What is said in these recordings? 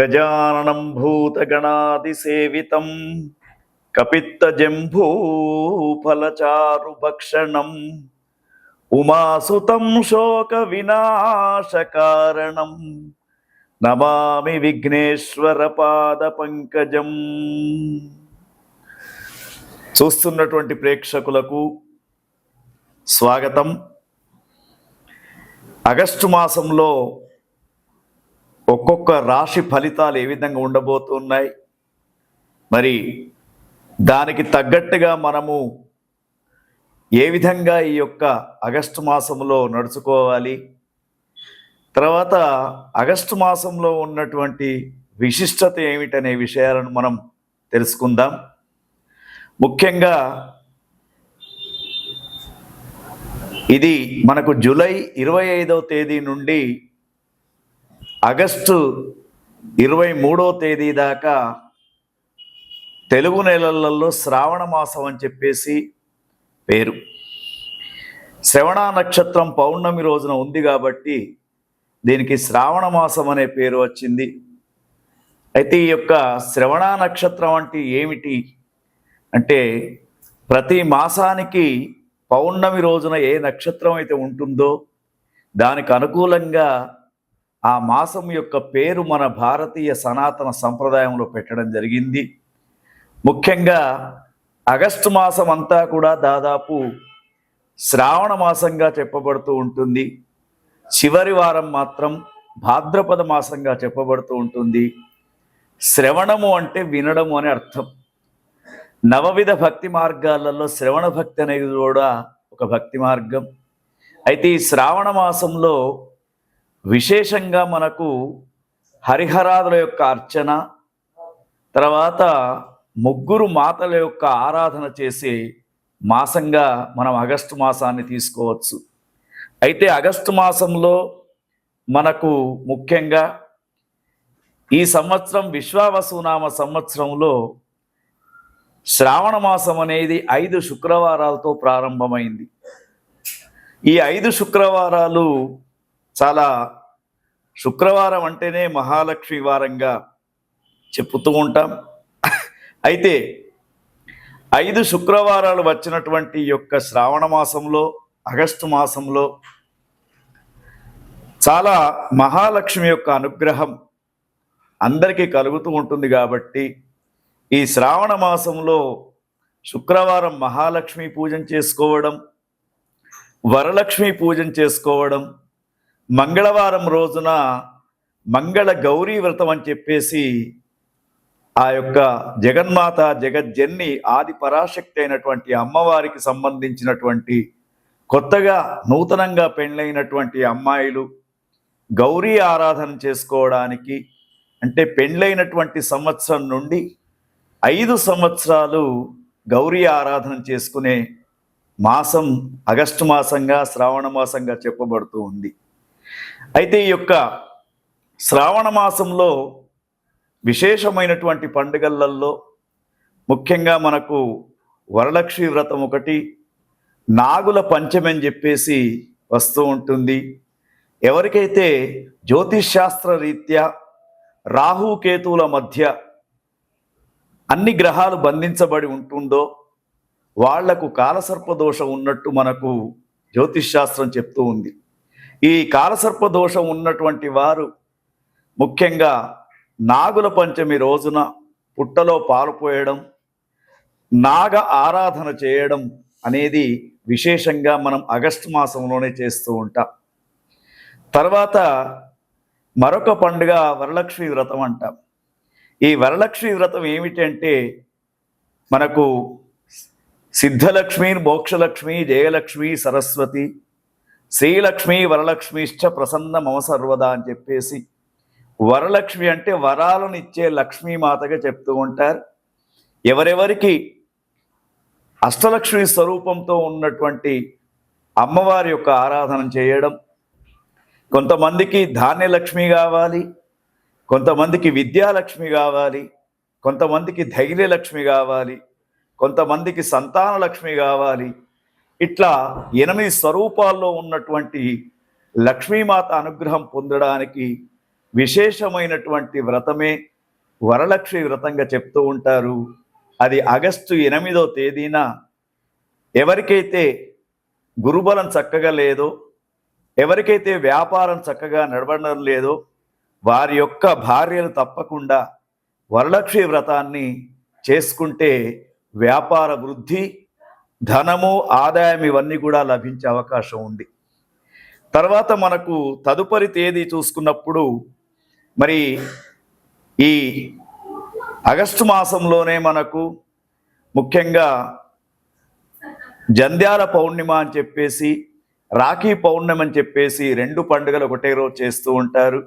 గజాననం భూతగణాదిసేవితం కపిత్తజంభూఫలచారు భక్షణం ఉమాసుతం శోక వినాశకారణం నమామి విఘ్నేశ్వర పాద పంకజం చూస్తున్నటువంటి ప్రేక్షకులకు స్వాగతం. ఆగస్టు మాసంలో ఒక్కొక్క రాశి ఫలితాలు ఏ విధంగా ఉండబోతున్నాయి? మరి దానికి తగ్గట్టుగా మనము ఏ విధంగా ఈ యొక్క ఆగస్టు మాసంలో నడుచుకోవాలి? తర్వాత ఆగస్టు మాసంలో ఉన్నటువంటి విశిష్టత ఏమిటనే విషయాలను మనం తెలుసుకుందాం. ముఖ్యంగా ఇది మనకు జూలై ఇరవై ఐదవ తేదీ నుండి ఆగస్టు ఇరవై మూడో తేదీ దాకా తెలుగు నెలలలో శ్రావణ మాసం అని చెప్పేసి పేరు. శ్రవణ నక్షత్రం పౌర్ణమి రోజున ఉంది కాబట్టి దీనికి శ్రావణ మాసం అనే పేరు వచ్చింది. అయితే ఈ యొక్క శ్రవణ నక్షత్రం అంటే ఏమిటి? అంటే ప్రతి మాసానికి పౌర్ణమి రోజున ఏ నక్షత్రం అయితే ఉంటుందో దానికి అనుకూలంగా ఆ మాసం యొక్క పేరు మన భారతీయ సనాతన సంప్రదాయంలో పెట్టడం జరిగింది. ముఖ్యంగా ఆగస్టు మాసం అంతా కూడా దాదాపు శ్రావణ మాసంగా చెప్పబడుతూ ఉంటుంది. చివరి వారం మాత్రం భాద్రపద మాసంగా చెప్పబడుతూ ఉంటుంది. శ్రవణము అంటే వినడము అని అర్థం. నవవిధ భక్తి మార్గాలలో శ్రవణ భక్తి అనేది కూడా ఒక భక్తి మార్గం. అయితే ఈ శ్రావణ మాసంలో విశేషంగా మనకు హరిహరాదుల యొక్క అర్చన తర్వాత ముగ్గురు మాతల యొక్క ఆరాధన చేసే మాసంగా మనం ఆగస్టు మాసాన్ని తీసుకోవచ్చు. అయితే ఆగస్టు మాసంలో మనకు ముఖ్యంగా ఈ సంవత్సరం విశ్వావసునామ సంవత్సరంలో శ్రావణ మాసం అనేది ఐదు శుక్రవారాలతో ప్రారంభమైంది. ఈ ఐదు శుక్రవారాలు చాలా శుక్రవారం అంటేనే మహాలక్ష్మి వారంగా చెప్పుతూ ఉంటాం. అయితే ఐదు శుక్రవారాలు వచ్చినటువంటి యొక్క శ్రావణ మాసంలో ఆగస్టు మాసంలో చాలా మహాలక్ష్మి యొక్క అనుగ్రహం అందరికీ కలుగుతూ ఉంటుంది కాబట్టి ఈ శ్రావణ మాసంలో శుక్రవారం మహాలక్ష్మి పూజ చేసుకోవడం వరలక్ష్మి పూజ చేసుకోవడం మంగళవారం రోజున మంగళ గౌరీ వ్రతం అని చెప్పేసి ఆ యొక్క జగన్మాత జగజ్జన్ని ఆది పరాశక్తి అయినటువంటి అమ్మవారికి సంబంధించినటువంటి కొత్తగా నూతనంగా పెళ్ళైనటువంటి అమ్మాయిలు గౌరీ ఆరాధన చేసుకోవడానికి అంటే పెళ్ళైనటువంటి సంవత్సరం నుండి ఐదు సంవత్సరాలు గౌరీ ఆరాధన చేసుకునే మాసం ఆగస్టు మాసంగా శ్రావణ మాసంగా చెప్పబడుతూ ఉంది. అయితే ఈ యొక్క శ్రావణ మాసంలో విశేషమైనటువంటి పండుగలలో ముఖ్యంగా మనకు వరలక్ష్మి వ్రతం ఒకటి నాగుల పంచమి అని చెప్పేసి వస్తూ ఉంటుంది. ఎవరికైతే జ్యోతిష్శాస్త్ర రీత్యా రాహుకేతువుల మధ్య అన్ని గ్రహాలు బంధించబడి ఉంటుందో వాళ్ళకు కాలసర్ప దోషం ఉన్నట్టు మనకు జ్యోతిష్శాస్త్రం చెప్తూ ఉంది. ఈ కాలసర్ప దోషం ఉన్నటువంటి వారు ముఖ్యంగా నాగుల పంచమి రోజున పుట్టలో పాలుపోయడం నాగ ఆరాధన చేయడం అనేది విశేషంగా మనం ఆగస్టు మాసంలోనే చేస్తూ ఉంటాం. తర్వాత మరొక పండుగ వరలక్ష్మి వ్రతం అంటాం. ఈ వరలక్ష్మి వ్రతం ఏమిటంటే మనకు సిద్ధలక్ష్మి మోక్షలక్ష్మి జయలక్ష్మి సరస్వతి శ్రీలక్ష్మి వరలక్ష్మిశ్చ ప్రసన్న మమ సర్వదా అని చెప్పేసి వరలక్ష్మి అంటే వరాలను ఇచ్చే లక్ష్మీమాతగా చెప్తూ ఉంటారు. ఎవరెవరికి అష్టలక్ష్మి స్వరూపంతో ఉన్నటువంటి అమ్మవారి యొక్క ఆరాధన చేయడం కొంతమందికి ధాన్యలక్ష్మి కావాలి కొంతమందికి విద్యాలక్ష్మి కావాలి కొంతమందికి ధైర్యలక్ష్మి కావాలి కొంతమందికి సంతాన లక్ష్మి కావాలి ఇట్లా ఎనిమిది స్వరూపాల్లో ఉన్నటువంటి లక్ష్మీమాత అనుగ్రహం పొందడానికి విశేషమైనటువంటి వ్రతమే వరలక్ష్మి వ్రతంగా చెప్తూ ఉంటారు. అది ఆగస్టు ఎనిమిదో తేదీన ఎవరికైతే గురుబలం చక్కగా లేదో ఎవరికైతే వ్యాపారం చక్కగా నడవడం లేదో వారి యొక్క భార్యలు తప్పకుండా వరలక్ష్మి వ్రతాన్ని చేసుకుంటే వ్యాపార వృద్ధి ధనము ఆదాయం ఇవన్నీ కూడా లభించే అవకాశం ఉంది. తర్వాత మనకు తదుపరి తేదీ చూసుకున్నప్పుడు మరి ఈ ఆగస్టు మాసంలోనే మనకు ముఖ్యంగా జంధ్యాల పౌర్ణిమ అని చెప్పేసి రాఖీ పౌర్ణమి అని చెప్పేసి రెండు పండుగలు ఒకటే రోజు చేస్తూ ఉంటారు.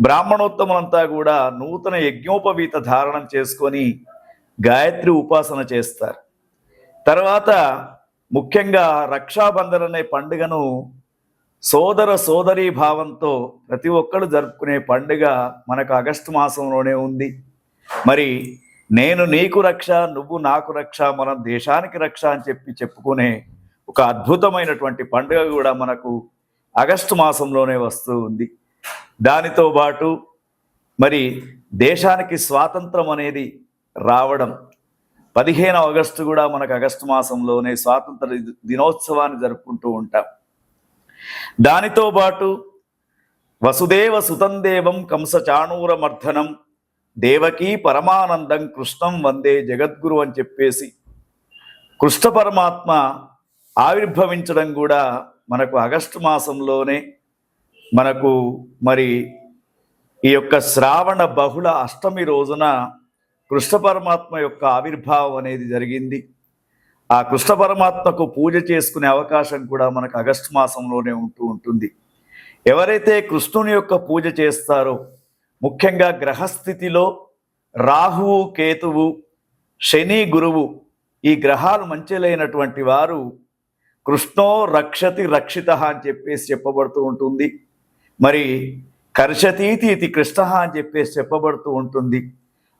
బ్రాహ్మణోత్తములంతా కూడా నూతన యజ్ఞోపవీత ధారణం చేసుకొని గాయత్రి ఉపాసన చేస్తారు. తర్వాత ముఖ్యంగా రక్షాబంధన్ అనే పండుగను సోదర సోదరీ భావంతో ప్రతి ఒక్కరు జరుపుకునే పండుగ మనకు ఆగస్టు మాసంలోనే ఉంది. మరి నేను నీకు రక్ష నువ్వు నాకు రక్ష మనం దేశానికి రక్ష అని చెప్పి చెప్పుకునే ఒక అద్భుతమైనటువంటి పండుగ కూడా మనకు ఆగస్టు మాసంలోనే వస్తూ ఉంది. దానితో పాటు మరి దేశానికి స్వాతంత్రం అనేది రావడం పదిహేను ఆగస్టు కూడా మనకు ఆగస్టు మాసంలోనే స్వాతంత్ర దినోత్సవాన్ని జరుపుకుంటూ ఉంటాం. దానితో పాటు వసుదేవ సుతందేవం కంస చాణూరమర్ధనం దేవకీ పరమానందం కృష్ణం వందే జగద్గురు అని చెప్పేసి కృష్ణ పరమాత్మ ఆవిర్భవించడం కూడా మనకు ఆగస్టు మాసంలోనే మనకు మరి ఈ యొక్క శ్రావణ బహుళ అష్టమి రోజున కృష్ణ పరమాత్మ యొక్క ఆవిర్భావం అనేది జరిగింది. ఆ కృష్ణ పరమాత్మకు పూజ చేసుకునే అవకాశం కూడా మనకు ఆగస్టు మాసంలోనే ఉంటూ ఉంటుంది. ఎవరైతే కృష్ణుని యొక్క పూజ చేస్తారో ముఖ్యంగా గ్రహస్థితిలో రాహువు కేతువు శని గురువు ఈ గ్రహాలు మంచిలైనటువంటి వారు కృష్ణో రక్షతి రక్షిత అని చెప్పేసి చెప్పబడుతూ ఉంటుంది. మరి కర్షతీతి ఇది కృష్ణ అని చెప్పేసి చెప్పబడుతూ ఉంటుంది.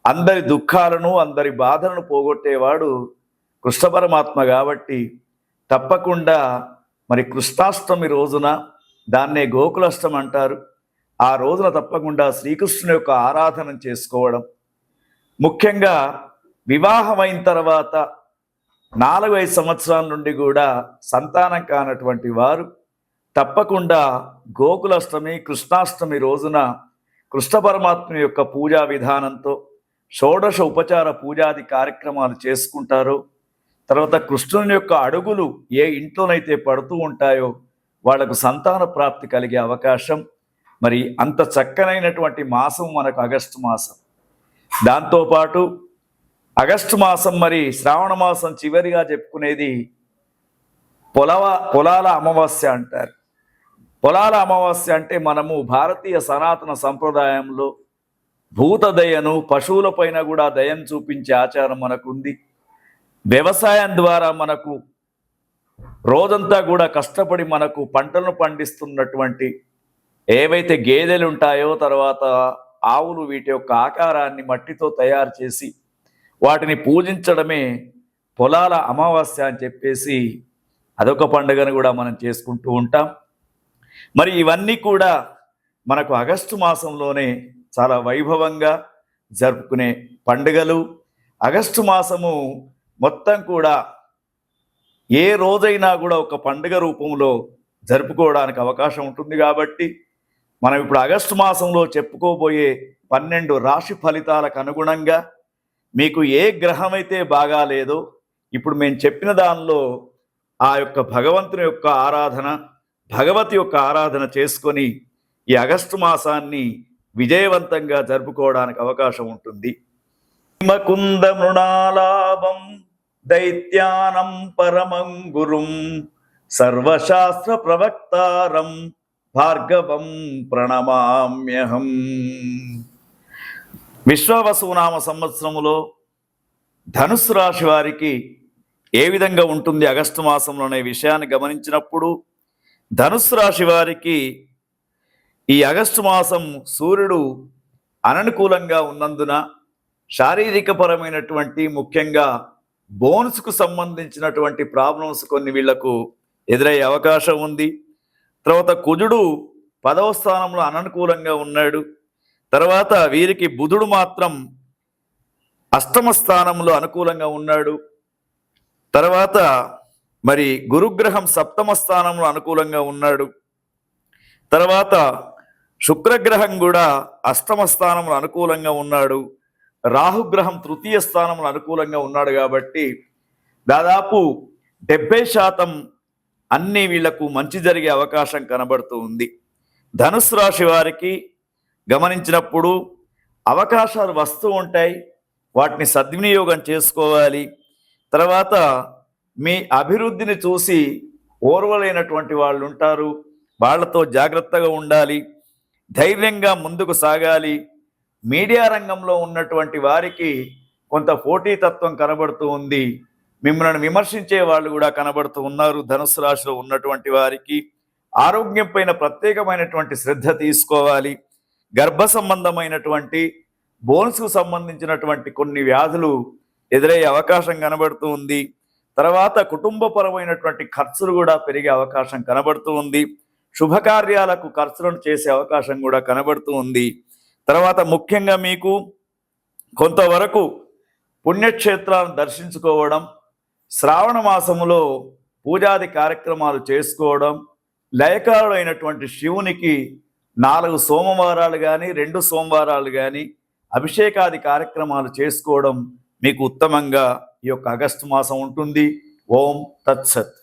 అందరి దుఃఖాలను అందరి బాధలను పోగొట్టేవాడు కృష్ణ పరమాత్మ కాబట్టి తప్పకుండా మరి కృష్ణాష్టమి రోజున దాన్నే గోకులాష్టమి అంటారు. ఆ రోజున తప్పకుండా శ్రీకృష్ణుని యొక్క ఆరాధన చేసుకోవడం. ముఖ్యంగా వివాహమైన తర్వాత నాలుగు ఐదు సంవత్సరాల నుండి కూడా సంతానం కానటువంటి వారు తప్పకుండా గోకులాష్టమి కృష్ణాష్టమి రోజున కృష్ణ పరమాత్మ యొక్క పూజా విధానంతో షోడశ ఉపచార పూజాది కార్యక్రమాలు చేసుకుంటారో. తర్వాత కృష్ణుని యొక్క అడుగులు ఏ ఇంట్లోనైతే పడుతూ ఉంటాయో వాళ్ళకు సంతాన ప్రాప్తి కలిగే అవకాశం. మరి అంత చక్కనైనటువంటి మాసం మనకు ఆగస్టు మాసం. దాంతోపాటు ఆగస్టు మాసం మరి శ్రావణ మాసం చివరిగా చెప్పుకునేది పొలవ పొలాల అమావాస్య అంటారు. పొలాల అమావాస్య అంటే మనము భారతీయ సనాతన సంప్రదాయంలో భూత దయను పశువులపైన కూడా దయం చూపించే ఆచారం మనకుంది. వ్యవసాయం ద్వారా మనకు రోజంతా కూడా కష్టపడి మనకు పంటలను పండిస్తున్నటువంటి ఏవైతే గేదెలు ఉంటాయో తర్వాత ఆవులు వీటి యొక్క ఆకారాన్ని మట్టితో తయారు చేసి వాటిని పూజించడమే పొలాల అమావాస్య అని చెప్పేసి అదొక పండుగను కూడా మనం చేసుకుంటూ ఉంటాం. మరి ఇవన్నీ కూడా మనకు ఆగస్టు మాసంలోనే చాలా వైభవంగా జరుపుకునే పండుగలు. ఆగస్టు మాసము మొత్తం కూడా ఏ రోజైనా కూడా ఒక పండుగ రూపంలో జరుపుకోవడానికి అవకాశం ఉంటుంది కాబట్టి మనం ఇప్పుడు ఆగస్టు మాసంలో చెప్పుకోబోయే పన్నెండు రాశి ఫలితాలకు అనుగుణంగా మీకు ఏ గ్రహం అయితే బాగాలేదో ఇప్పుడు మేము చెప్పిన దానిలో ఆ యొక్క భగవంతుని యొక్క ఆరాధన భగవతి యొక్క ఆరాధన చేసుకొని ఈ ఆగస్టు మాసాన్ని విజయవంతంగా జరుపుకోవడానికి అవకాశం ఉంటుంది. హిమకుంద మృణాలాభం దైత్యానం పరమం గురుం సర్వశాస్త్ర ప్రవక్తారం భార్గవం ప్రణమామ్యహం. విశ్వవసునామ సంవత్సరములో ధనుసు రాశి వారికి ఏ విధంగా ఉంటుంది? ఆగస్టు మాసంలో అనే విషయాన్ని గమనించినప్పుడు ధనుసు రాశి వారికి ఈ ఆగస్టు మాసం సూర్యుడు అననుకూలంగా ఉన్నందున శారీరకపరమైనటువంటి ముఖ్యంగా బోన్స్కు సంబంధించినటువంటి ప్రాబ్లమ్స్ కొన్ని వీళ్ళకు ఎదురయ్యే అవకాశం ఉంది. తర్వాత కుజుడు పదవ స్థానంలో అననుకూలంగా ఉన్నాడు. తర్వాత వీరికి బుధుడు మాత్రం అష్టమ స్థానంలో అనుకూలంగా ఉన్నాడు. తర్వాత మరి గురుగ్రహం సప్తమ స్థానంలో అనుకూలంగా ఉన్నాడు. తర్వాత శుక్రగ్రహం కూడా అష్టమ స్థానంలో అనుకూలంగా ఉన్నాడు. రాహుగ్రహం తృతీయ స్థానంలో అనుకూలంగా ఉన్నాడు కాబట్టి దాదాపు డెబ్బై శాతం అన్ని వీళ్ళకు మంచి జరిగే అవకాశం కనబడుతూ ఉంది. ధనుసు రాశి వారికి గమనించినప్పుడు అవకాశాలు వస్తూ ఉంటాయి. వాటిని సద్వినియోగం చేసుకోవాలి. తర్వాత మీ అభివృద్ధిని చూసి ఓర్వలేనటువంటి వాళ్ళు ఉంటారు వాళ్ళతో జాగ్రత్తగా ఉండాలి. ధైర్యంగా ముందుకు సాగాలి. మీడియా రంగంలో ఉన్నటువంటి వారికి కొంత పోటీతత్వం కనబడుతూ ఉంది. మిమ్మల్ని విమర్శించే వాళ్ళు కూడా కనబడుతూ ఉన్నారు. ధనుసు రాశిలో ఉన్నటువంటి వారికి ఆరోగ్యం పైన ప్రత్యేకమైనటువంటి శ్రద్ధ తీసుకోవాలి. గర్భ సంబంధమైనటువంటి బోన్స్కు సంబంధించినటువంటి కొన్ని వ్యాధులు ఎదురయ్యే అవకాశం కనబడుతూ ఉంది. తర్వాత కుటుంబపరమైనటువంటి ఖర్చులు కూడా పెరిగే అవకాశం కనబడుతూ ఉంది. శుభకార్యాలకు ఖర్చులను చేసే అవకాశం కూడా కనబడుతూ ఉంది. తర్వాత ముఖ్యంగా మీకు కొంతవరకు పుణ్యక్షేత్రాలను దర్శించుకోవడం శ్రావణ మాసములో పూజాది కార్యక్రమాలు చేసుకోవడం లయకారుడైనటువంటి శివునికి నాలుగు సోమవారాలు కానీ రెండు సోమవారాలు కానీ అభిషేకాది కార్యక్రమాలు చేసుకోవడం మీకు ఉత్తమంగా ఈ యొక్క ఆగస్టు మాసం ఉంటుంది. ఓం తత్సత్.